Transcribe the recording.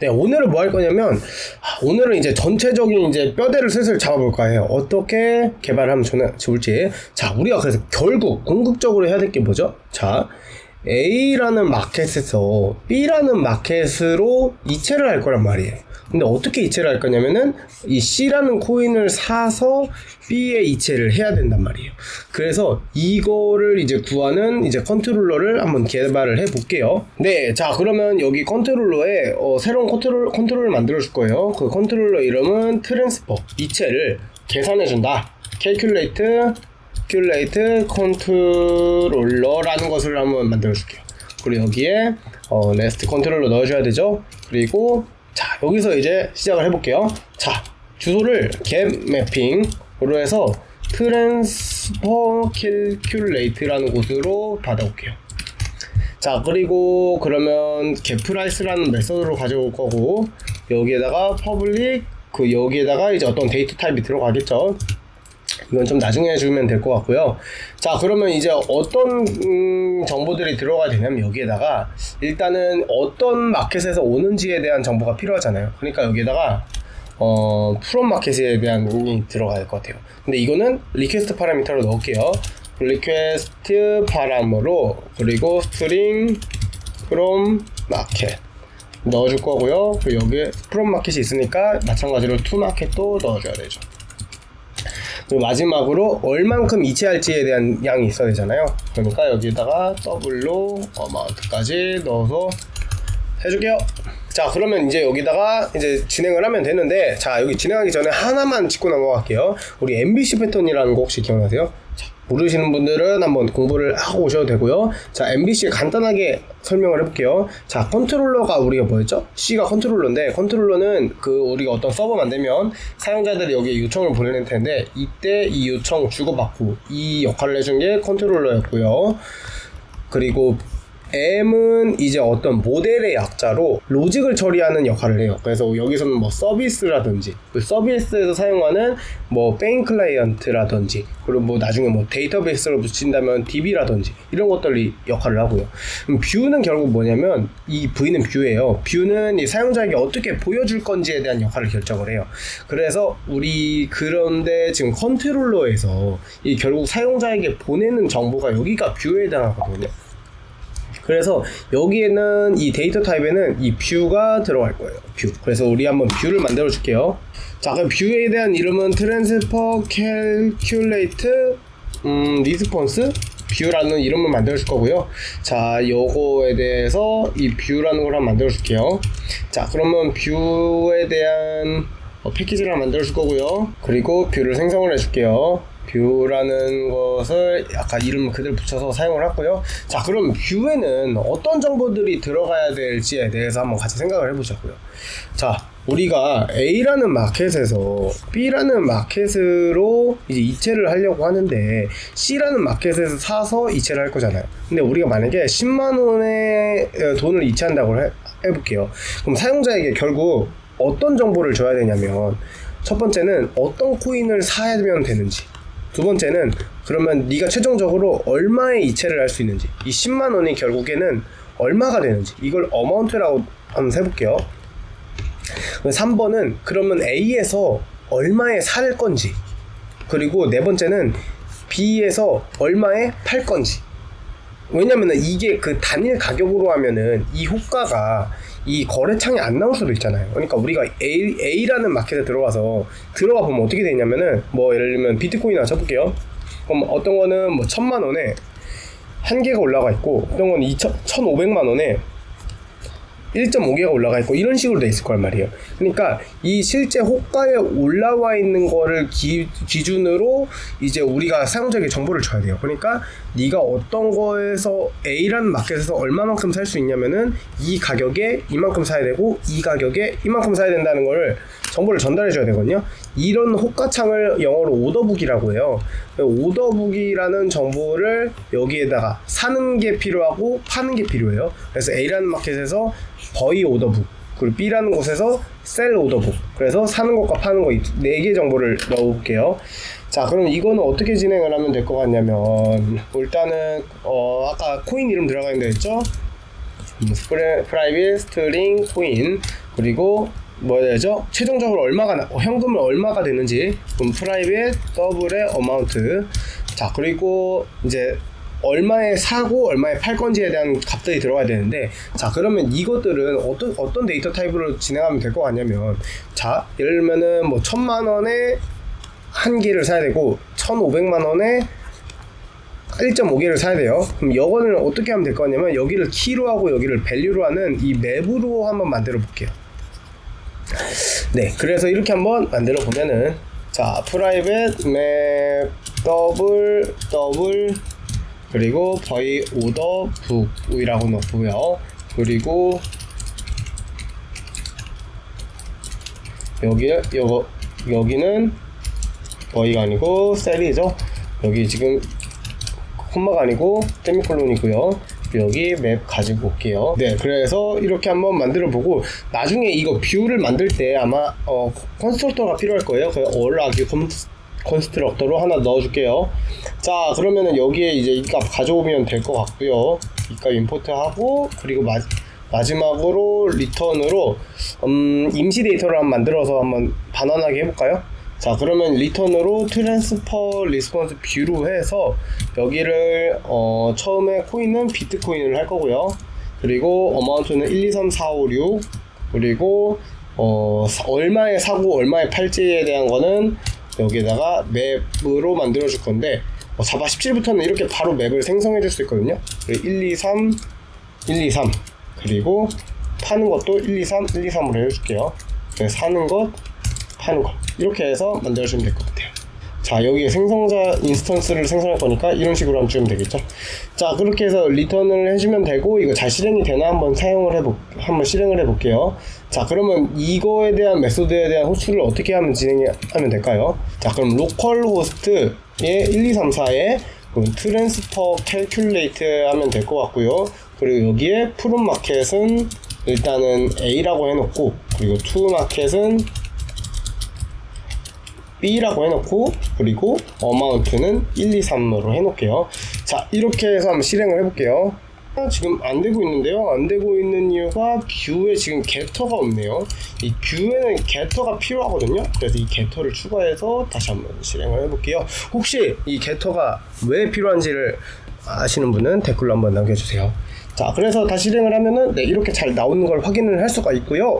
네, 오늘은 뭐 할 거냐면, 아, 오늘은 이제 전체적인 이제 뼈대를 슬슬 잡아볼까 해요. 어떻게 개발하면 좋을지. 자, 우리가 그래서 결국 궁극적으로 해야 될 게 뭐죠? 자, A라는 마켓에서 B라는 마켓으로 이체를 할 거란 말이에요. 근데 어떻게 이체를 할 거냐면은 이 C라는 코인을 사서 B에 이체를 해야 된단 말이에요. 그래서 이거를 이제 구하는 이제 컨트롤러를 한번 개발을 해 볼게요. 네, 자 그러면 여기 컨트롤러에 어, 새로운 컨트롤 컨트롤을 만들어 줄 거예요. 그 컨트롤러 이름은 트랜스퍼 이체를 계산해 준다. 컨트 롤러라는 것을 한번 만들어 줄게요. 그리고 여기에 어, 레스트 컨트롤러 넣어줘야 되죠. 그리고 자 여기서 이제 시작을 해볼게요. 자 주소를 get mapping으로 해서 transfer calculate라는 곳으로 받아올게요. 자 그리고 그러면 getPrice라는 메서드로 가져올 거고 여기에다가 public 그 여기에다가 이제 어떤 데이터 타입이 들어가겠죠. 이건 좀 나중에 해주면 될 것 같고요. 자, 그러면 이제 어떤 음, 정보들이 들어가야 되냐면 여기에다가 일단은 어떤 마켓에서 오는지에 대한 정보가 필요하잖아요. 그러니까 여기에다가 어, 프롬 마켓에 대한 이 들어가야 될 것 같아요. 근데 이거는 리퀘스트 파라미터로 넣을게요. 리퀘스트 파라미터로 그리고 스트링 프롬 마켓 넣어줄 거고요. 여기에 프롬 마켓이 있으니까 마찬가지로 투 마켓도 넣어줘야 되죠. 그리고 마지막으로 얼만큼 이체할지에 대한 양이 있어야 되잖아요. 그러니까 여기다가 더블로 어마운트까지 넣어서 해줄게요. 자, 그러면 이제 여기다가 이제 진행을 하면 되는데, 자, 여기 진행하기 전에 하나만 짚고 넘어갈게요. 우리 MBC 패턴이라는 거 혹시 기억나세요? 자, 모르시는 분들은 한번 공부를 하고 오셔도 되고요. 자, MBC 간단하게 설명을 해볼게요. 자, 컨트롤러가 우리가 뭐였죠? C가 컨트롤러인데, 컨트롤러는 그 우리가 어떤 서버 만들면 사용자들이 여기에 요청을 보내는 텐데, 이때 이 요청 주고받고 이 역할을 해준 게 컨트롤러였고요. 그리고 M은 이제 어떤 모델의 약자로 로직을 처리하는 역할을 해요. 그래서 여기서는 뭐 서비스라든지 그 서비스에서 사용하는 뭐 페인 클라이언트라든지 그리고 뭐 나중에 뭐 데이터베이스를 붙인다면 DB라든지 이런 것들이 역할을 하고요. 그럼 뷰는 결국 뭐냐면 이 V는 뷰예요. 뷰는 이 사용자에게 어떻게 보여줄 건지에 대한 역할을 결정을 해요. 그래서 우리 그런데 지금 컨트롤러에서 이 결국 사용자에게 보내는 정보가 여기가 뷰에 해당하거든요. 그래서 여기에는 이 데이터 타입에는 이 뷰가 들어갈 거예요. 뷰. 그래서 우리 한번 뷰를 만들어 줄게요. 자, 그럼 뷰에 대한 이름은 transfer calculate 음, response 뷰라는 이름을 만들어 줄 거고요. 자, 요거에 대해서 이 뷰라는 걸 한번 만들어 줄게요. 자, 그러면 뷰에 대한 어, 패키지를 만들어 줄 거고요. 그리고 뷰를 생성을 해 줄게요. 뷰라는 것을 약간 이름 그대로 붙여서 사용을 하고요. 자, 그럼 뷰에는 어떤 정보들이 들어가야 될지에 대해서 한번 같이 생각을 해보자고요. 자, 우리가 A라는 마켓에서 B라는 마켓으로 이제 이체를 하려고 하는데 C라는 마켓에서 사서 이체를 할 거잖아요. 근데 우리가 만약에 10만 원의 어, 돈을 이체한다고 해, 해볼게요. 그럼 사용자에게 결국 어떤 정보를 줘야 되냐면 첫 번째는 어떤 코인을 사야 되는지 두 번째는 그러면 네가 최종적으로 얼마의 이체를 할 수 있는지 이 10만 원이 결국에는 얼마가 되는지 이걸 어마운트라고 한번 해볼게요. 3번은 그러면 A에서 얼마에 살 건지 그리고 네 번째는 B에서 얼마에 팔 건지 왜냐면은 이게 그 단일 가격으로 하면은 이 효과가 이 거래창에 안 나올 수도 있잖아요. 그러니까 우리가 A, A라는 마켓에 들어가서 들어가 보면 어떻게 되냐면은 뭐 예를 들면 비트코인 하나 쳐볼게요. 그럼 어떤 거는 뭐 천만 원에 한 개가 올라가 있고 어떤 건 2천, 1,500만 원에 1.5개가 올라가 있고 이런 식으로 돼 있을 거란 말이에요. 그러니까 이 실제 호가에 올라와 있는 거를 기, 기준으로 이제 우리가 사용자에게 정보를 줘야 돼요. 그러니까 네가 어떤 거에서 A라는 마켓에서 얼마만큼 살 수 있냐면은 이 가격에 이만큼 사야 되고 이 가격에 이만큼 사야 된다는 거를 정보를 전달해 줘야 되거든요. 이런 호가창을 영어로 오더북이라고 해요. 오더북이라는 정보를 여기에다가 사는 게 필요하고 파는 게 필요해요. 그래서 A라는 마켓에서 버이 오더북 그리고 B라는 곳에서 셀 오더북 그래서 사는 것과 파는 거 네 개 정보를 넣어볼게요. 자 그럼 이거는 어떻게 진행을 하면 될 것 같냐면 일단은 어 아까 코인 이름 들어가 있는데 했죠? 프라이빗 스트링 코인 그리고 뭐 해야 되죠? 최종적으로 얼마가 나, 어, 현금을 얼마가 되는지 그럼 프라이빗 더블의 어마운트 자 그리고 이제 얼마에 사고 얼마에 팔 건지에 대한 값들이 들어가야 되는데 자 그러면 이것들은 어떤 어떤 데이터 타입으로 진행하면 될 것 같냐면 자 예를 들면은 뭐 천만 원에 한 개를 사야 되고 천오백만 원에 1.5개를 사야 돼요. 그럼 이거는 어떻게 하면 될 거냐면 여기를 키로 하고 여기를 밸류로 하는 이 맵으로 한번 만들어 볼게요. 네, 그래서 이렇게 한번 만들어 보면은 자, 프라이빗 맵 더블 더블 그리고 버이 오더 북이라고 넣고요. 그리고 여기 여거 여기는 버이가 아니고 셀이죠. 여기 지금 콤마가 아니고 세미콜론이고요. 여기 맵 가지고 올게요. 네, 그래서 이렇게 한번 만들어 보고 나중에 이거 뷰를 만들 때 아마 어, 컨스트럭터가 필요할 거예요. 그 얼라기 컨스트럭터로 하나 넣어줄게요. 자, 그러면은 여기에 이제 이 값 가져오면 될 것 같고요. 이 값 임포트하고 그리고 마, 마지막으로 리턴으로 음, 임시 데이터를 한번 만들어서 한번 반환하게 해볼까요? 자 그러면 리턴으로 트랜스퍼 리스폰스 뷰로 해서 여기를 어, 처음에 코인은 비트코인을 할 거고요. 그리고 어마운트는 1, 2, 3, 4, 5, 6 그리고 어, 사- 얼마에 사고 얼마에 팔지에 대한 거는 여기에다가 맵으로 만들어 줄 건데 어, 자바 17부터는 이렇게 바로 맵을 생성해 줄 수 있거든요. 그리고 1, 2, 3 1, 2, 3 그리고 파는 것도 1, 2, 3 1, 2, 3으로 해줄게요. 사는 것 파는 거. 이렇게 해서 만들어주면 될 것 같아요. 자 여기에 생성자 인스턴스를 생성할 거니까 이런 식으로 하면 주면 되겠죠? 자 그렇게 해서 리턴을 해주면 되고 이거 잘 실행이 되나 한번 사용을 해보 한번 실행을 해 볼게요. 자 그러면 이거에 대한 메소드에 대한 호출을 어떻게 하면 진행하면 될까요? 자 그럼 로컬 호스트에 1, 2, 3, 4에 트랜스퍼 캘큘레이트 하면 될 것 같고요. 그리고 여기에 푸른 마켓은 일단은 A라고 해놓고 그리고 투 마켓은 B라고 해놓고 그리고 어마운트는 1, 2, 3으로 해놓을게요. 자 이렇게 해서 한번 실행을 해볼게요. 아, 지금 안 되고 있는데요. 안 되고 있는 이유가 뷰에 지금 게터가 없네요. 이 뷰에는 게터가 필요하거든요. 그래서 이 게터를 추가해서 다시 한번 실행을 해볼게요. 혹시 이 게터가 왜 필요한지를 아시는 분은 댓글로 한번 남겨주세요. 자 그래서 다시 실행을 하면은 네, 이렇게 잘 나오는 걸 확인을 할 수가 있고요